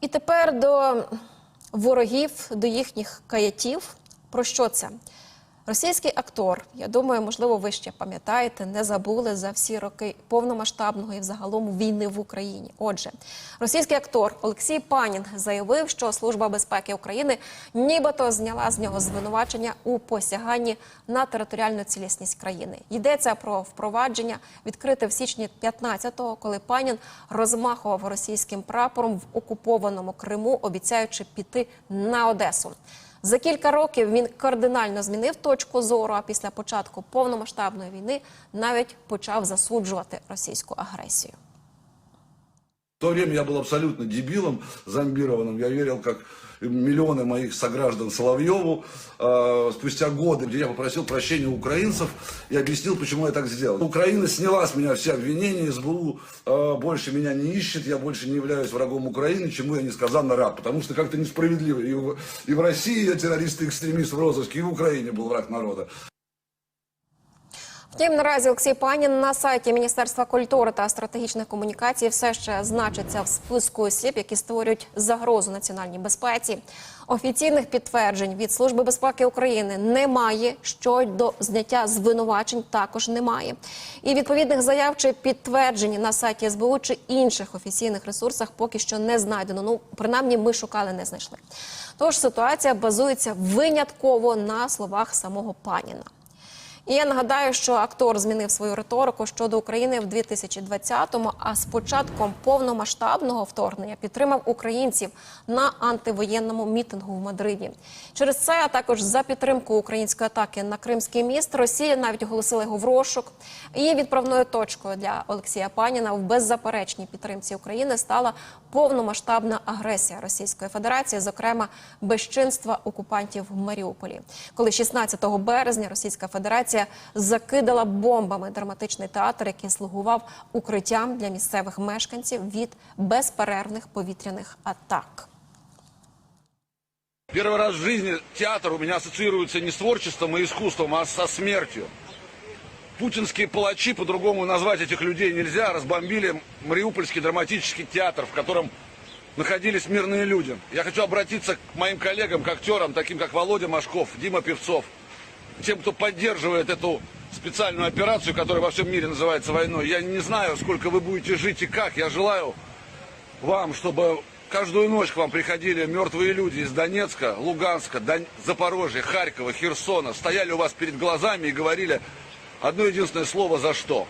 І тепер до ворогів, до їхніх каятів. Про що це? Російський актор, я думаю, можливо, ви ще пам'ятаєте, не забули за всі роки повномасштабного і взагалом війни в Україні. Отже, російський актор Олексій Панін заявив, що Служба безпеки України нібито зняла з нього звинувачення у посяганні на територіальну цілісність країни. Йдеться про впровадження, відкрите в січні 15-го, коли Панін розмахував російським прапором в окупованому Криму, обіцяючи піти на Одесу. За кілька років він кардинально змінив точку зору. А після початку повномасштабної війни навіть почав засуджувати російську агресію. В то время я был абсолютно дебилом, зомбированным. Я верил, как миллионы моих сограждан Соловьеву. Э, Спустя годы, где я попросил прощения у украинцев и объяснил, почему я так сделал. Украина сняла с меня все обвинения, СБУ э, больше меня не ищет, я больше не являюсь врагом Украины, чему я несказанно рад. Потому что как-то несправедливо. И в, и в России я террорист и экстремист в розыске, и в Украине был враг народа. Втім, наразі Олексій Панін на сайті Міністерства культури та стратегічних комунікацій все ще значиться в списку осіб, які створюють загрозу національній безпеці. Офіційних підтверджень від Служби безпеки України немає. Щодо зняття звинувачень також немає. І відповідних заяв чи підтверджень на сайті СБУ чи інших офіційних ресурсах поки що не знайдено. Ну принаймні, ми шукали, не знайшли. Тож ситуація базується винятково на словах самого Паніна. І я нагадаю, що актор змінив свою риторику щодо України в 2020-му, а з початком повномасштабного вторгнення підтримав українців на антивоєнному мітингу в Мадриді. Через це, а також за підтримку української атаки на Кримський міст, Росія навіть оголосила його в розшук. І відправною точкою для Олексія Паніна в беззаперечній підтримці України стала повномасштабна агресія Російської Федерації, зокрема безчинства окупантів в Маріуполі, коли 16 березня Російська Федерація закидала бомбами драматичний театр, який слугував укриттям для місцевих мешканців від безперервних повітряних атак. Первый раз в жизни театр у меня ассоциируется не с творчеством и искусством, а со смертью. Путинские палачи, по-другому назвать этих людей нельзя, разбомбили Мариупольский драматический театр, в котором находились мирные люди. Я хочу обратиться к моим коллегам, к актерам, таким как Володя Машков, Дима Певцов, к Тем, кто поддерживает эту специальную операцию, которая во всем мире называется войной. Я не знаю, сколько вы будете жить и как. Я желаю вам, чтобы каждую ночь к вам приходили мертвые люди из Донецка, Луганска, Дон... Запорожья, Харькова, Херсона, стояли у вас перед глазами и говорили одно единственное слово «за что?».